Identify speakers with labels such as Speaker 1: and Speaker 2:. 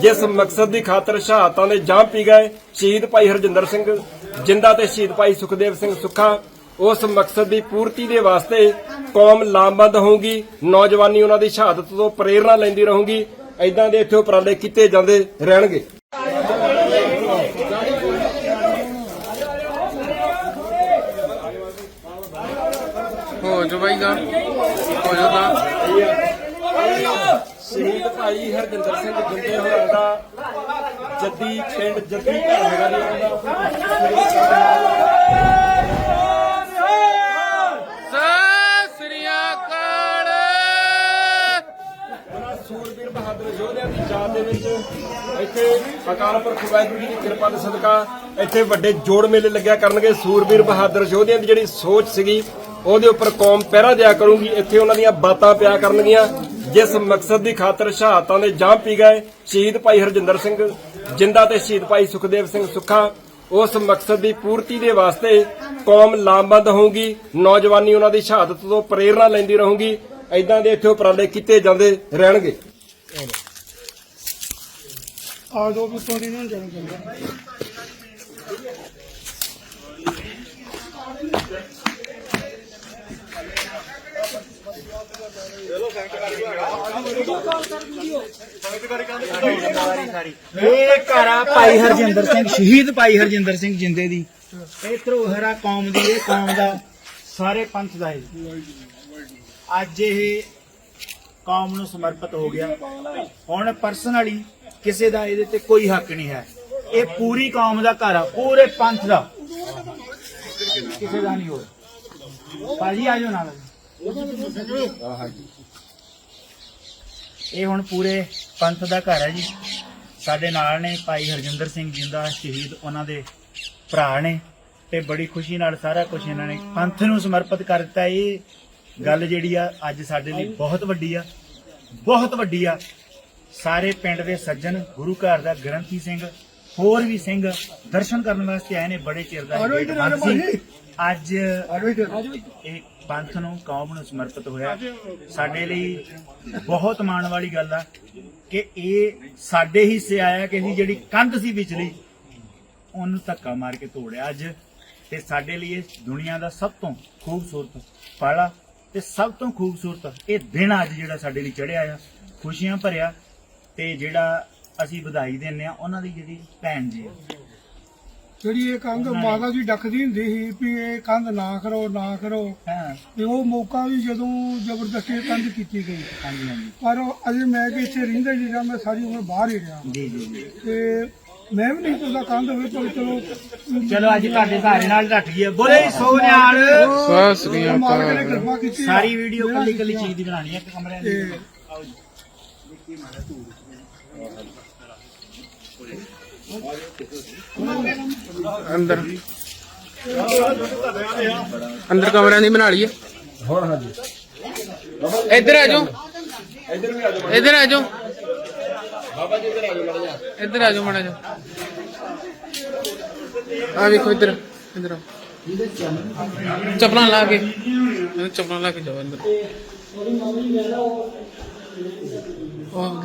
Speaker 1: ਜਿਸ ਮਕਸਦ ਦੀ ਖਾਤਰ ਸ਼ਹਾਦਤਾਂ ਦੇ ਜਾਮ ਪੀ ਗਏ, ਸ਼ਹੀਦ ਭਾਈ ਹਰਜਿੰਦਰ ਸਿੰਘ ਜਿੰਦਾ ਤੇ ਸ਼ਹੀਦ ਭਾਈ ਸੁਖਦੇਵ ਸਿੰਘ ਸੁੱਖਾ, ਉਸ ਮਕਸਦ ਦੀ ਪੂਰਤੀ ਦੇ ਵਾਸਤੇ ਕੌਮ ਲਾਮਬੰਦ ਹੋਊਗੀ, ਨੌਜਵਾਨੀ ਉਹਨਾਂ ਦੀ ਸ਼ਹਾਦਤ ਤੋਂ ਪ੍ਰੇਰਣਾ ਲੈਂਦੀ ਰਹੂਗੀ ਐਦਾਂ ਦੇ ਇੱਥੇ ਉਪਰਾਲੇ ਕੀਤੇ ਜਾਂਦੇ ਰਹਿਣਗੇ।
Speaker 2: ਹੋ ਜੋ ਬਾਈ ਹੋ ਜੋ ਗਾ
Speaker 1: ਸ਼ਹੀਦ ਭਾਈ ਹਰਜਿੰਦਰ ਸਿੰਘ ਜਿੰਦੇ ਹੋਰਾਂ ਦਾ ਜੱਦੀ ਪਿੰਡ ਜੱਦੀ ਘਰ ਹੈਗਾ ਜੀ ਉਹਨਾਂ
Speaker 2: ਸਤਿ
Speaker 1: ਸੂਰਬੀਰ ਬਹਾਦਰ ਯੋਧਿਆਂ ਦੀ ਯਾਦ ਦੇ ਵਿੱਚ ਇੱਥੇ ਅਕਾਲ ਪੁਰਖ ਵਾਹਿਗੁਰੂ ਜੀ ਦੀ ਕਿਰਪਾ ਦੇ ਸਦਕਾ ਇੱਥੇ ਵੱਡੇ ਜੋੜ ਮੇਲੇ ਲੱਗਿਆ ਕਰਨਗੇ। ਸੂਰਬੀਰ ਬਹਾਦਰ ਯੋਧਿਆਂ ਦੀ ਜਿਹੜੀ ਸੋਚ ਸੀਗੀ, ਉਹਦੇ ਉੱਪਰ ਕੌਮ ਪਹਿਰਾ ਦਿਆ ਕਰੂਗੀ। ਇੱਥੇ ਉਹਨਾਂ ਦੀਆਂ ਬਾਤਾਂ ਪਿਆ ਕਰਨਗੀਆਂ। ਜਿਸ ਮਕਸਦ ਦੀ ਖਾਤਰ ਸ਼ਹਾਦਤਾਂ ਦੇ ਜਾਮ ਪੀ ਗਏ ਸ਼ਹੀਦ ਭਾਈ ਹਰਜਿੰਦਰ ਸਿੰਘ, ਜਿੰਦਾ ਤੇ ਸ਼ਹੀਦ ਭਾਈ ਸੁਖਦੇਵ ਸਿੰਘ ਸੁੱਖਾ, ਉਸ ਮਕਸਦ ਦੀ ਪੂਰਤੀ ਦੇ ਵਾਸਤੇ ਕੌਮ ਲਾਮਬੰਦ ਹੋਊਗੀ, ਨੌਜਵਾਨੀ ਉਹਨਾਂ ਦੀ ਸ਼ਹਾਦਤ ਤੋਂ ਪ੍ਰੇਰਣਾ ਲੈਂਦੀ ਰਹੂਗੀ ਐਦਾਂ ਦੇ ਇੱਥੇ ਉਪਰਾਲੇ ਕੀਤੇ ਜਾਂਦੇ ਰਹਿਣਗੇ।
Speaker 3: ਆ ਜੋ ਵੀ ਤੋਂ ਨਹੀਂ ਜਾਣਾ ਚਾਹੁੰਦਾ
Speaker 4: ਇਹ ਘਰ ਆ ਭਾਈ ਹਰਜਿੰਦਰ ਸਿੰਘ, ਸ਼ਹੀਦ ਭਾਈ ਹਰਜਿੰਦਰ ਸਿੰਘ ਜਿੰਦੇ ਦੀ। ਇਹ ਧਰੋਹਰ ਆ ਕੌਮ ਦੀ, ਇਹ ਕੌਮ ਦਾ ਸਾਰੇ ਪੰਥ ਦਾ ਹੈ ਅੱਜ ਇਹ ਕੌਮ ਨੂੰ ਸਮਰਪਿਤ ਹੋ ਗਿਆ। ਹੁਣ ਪਰਸਨਲੀ ਕਿਸੇ ਦਾ ਇਹਦੇ ਤੇ ਕੋਈ ਹੱਕ ਨਹੀਂ ਹੈ। ਇਹ ਪੂਰੀ ਕੌਮ ਦਾ ਘਰ ਆ, ਪੂਰੇ ਪੰਥ ਦਾ। ਕਿਸੇ ਦਾ ਨਹੀਂ ਹੋਰ। ਭਾਜੀ ਆਜੋ ਨਾਲ। ਇਹ ਹੁਣ ਪੂਰੇ ਪੰਥ ਦਾ ਘਰ ਹੈ ਜੀ। ਸਾਡੇ ਨਾਲ ਨੇ ਭਾਈ ਹਰਜਿੰਦਰ ਸਿੰਘ ਜਿੰਦਾ ਸ਼ਹੀਦ, ਉਹਨਾਂ ਦੇ ਭਰਾ ਨੇ ਤੇ ਬੜੀ ਖੁਸ਼ੀ ਨਾਲ ਸਾਰਾ ਕੁਝ ਇਹਨਾਂ ਨੇ ਪੰਥ ਨੂੰ ਸਮਰਪਿਤ ਕਰ ਦਿੱਤਾ। ਇਹ ਗੱਲ ਜਿਹੜੀ ਆ, ਅੱਜ ਸਾਡੇ ਲਈ ਬਹੁਤ ਵੱਡੀ ਆ, ਬਹੁਤ ਵੱਡੀ ਆ। ਸਾਰੇ ਪਿੰਡ ਦੇ ਸੱਜਣ ਗੁਰੂ ਘਰ ਦਾ ਗ੍ਰੰਥੀ ਸਿੰਘ ਹੋਰ ਵੀ ਸਿੰਘ ਦਰਸ਼ਨ ਕਰਨ ਵਾਸਤੇ ਆਏ ਨੇ ਬੜੇ ਚਿਰ ਦਾ ਇਹ ਬੰਦ ਸੀ। ਅੱਜ ਇਹ ਪੰਥ ਨੂੰ ਕੌਮ ਨੂੰ ਸਮਰਪਿਤ ਹੋਇਆ। ਸਾਡੇ ਲਈ ਬਹੁਤ ਮਾਣ ਵਾਲੀ ਗੱਲ ਆ ਕਿ ਇਹ ਸਾਡੇ ਹਿੱਸੇ ਆਇਆ ਕਿ ਅਸੀਂ ਜਿਹੜੀ ਕੰਧ ਸੀ ਵਿਚਲੀ ਉਹਨੂੰ ਧੱਕਾ ਮਾਰ ਕੇ ਤੋੜਿਆ ਅੱਜ। ਤੇ ਸਾਡੇ ਲਈ ਇਹ ਦੁਨੀਆ ਦਾ ਸਭ ਤੋਂ ਖੂਬਸੂਰਤ ਪਲ ਤੇ ਸਭ ਤੋਂ ਖੂਬਸੂਰਤ ਇਹ ਦਿਨ ਅੱਜ ਜਿਹੜਾ ਸਾਡੇ ਲਈ ਚੜਿਆ ਆ। ਖੁਸ਼ੀਆਂ ਭਰਿਆ ਤੇ ਜਿਹੜਾ ਅਸੀਂ ਵਧਾਈ ਦਿੰਨੇ ਆ ਉਹਨਾਂ ਦੀ ਜਿਹੜੀ ਭੈਣ ਜੀ ਆ।
Speaker 3: ਜਿਹੜੀ ਇਹ ਕੰਧ ਮਾਤਾ ਜੀ ਡੱਕਦੀ ਹੁੰਦੀ ਸੀ ਵੀ ਇਹ ਕੰਧ ਨਾ ਕਰੋ ਨਾ ਕਰੋ।
Speaker 4: ਹਾਂ।
Speaker 3: ਤੇ ਉਹ ਮੌਕਾ ਵੀ ਜਦੋਂ ਜ਼ਬਰਦਸਤੀ ਇਹ ਕੰਧ ਕੀਤੀ ਗਈ।
Speaker 4: ਹਾਂਜੀ ਹਾਂਜੀ।
Speaker 3: ਪਰ ਉਹ ਅਜੇ ਮੈਂ ਕਿ ਇੱਥੇ ਰਹਿੰਦਾ ਹੀ ਰਿਹਾ ਮੈਂ ਸਾਰੀ ਉਮਰ ਬਾਹਰ ਹੀ ਰਿਹਾ।
Speaker 4: ਜੀ ਜੀ ਜੀ।
Speaker 3: ਤੇ ਮੈਂ ਵੀ ਨਹੀਂ ਪਤਾ ਕੰਧ ਹੋਵੇ ਪਰ ਚਲੋ।
Speaker 4: ਚਲੋ ਅੱਜ ਤੁਹਾਡੇ ਸਾਰੇ ਨਾਲ ਰੱਖ ਗਈ ਹੈ ਬੋਲੇ ਸੋ ਨਿਆਲ
Speaker 2: ਸਤਿ ਸ੍ਰੀ
Speaker 3: ਮਾਲਕ ਨੇ
Speaker 2: ਅਕਾਲ।
Speaker 3: ਕਿਰਪਾ ਕੀਤੀ
Speaker 4: ਸਾਰੀ ਵੀਡੀਓ ਕੱਲੀ ਕੱਲੀ ਚੀਜ਼ ਦੀ ਬਣਾਣੀ ਹੈ ਇੱਕ ਕਮਰੇ ਦੀ।
Speaker 3: ਤੇ
Speaker 2: ਅੰਦਰ। ਅੰਦਰ ਕਮਰਿਆਂ ਦੀ ਬਣਾ ਲਈਏ।
Speaker 1: ਹੁਣ ਹਾਂਜੀ।
Speaker 2: ਇੱਧਰ ਆ ਜਾਓ।
Speaker 1: ਇੱਧਰ ਵੀ ਆ ਜਾਓ।
Speaker 2: ਇੱਧਰ ਆ ਜਾਓ।
Speaker 1: ਬਾਬਾ ਜੀ ਇੱਧਰ ਆ ਜਾਓ ਮਾੜਾ ਜਿਹਾ।
Speaker 2: ਇੱਧਰ ਆ ਜਾਓ ਮਾੜਾ ਜਿਹਾ। ਆ ਵੇਖੋ ਇੱਧਰ ਇੱਧਰ ਚੱਪਲਾਂ ਲਾ ਕੇ। ਚੱਪਲਾਂ ਲਾ ਕੇ ਜਾਓ ਅੰਦਰ। ਉਹ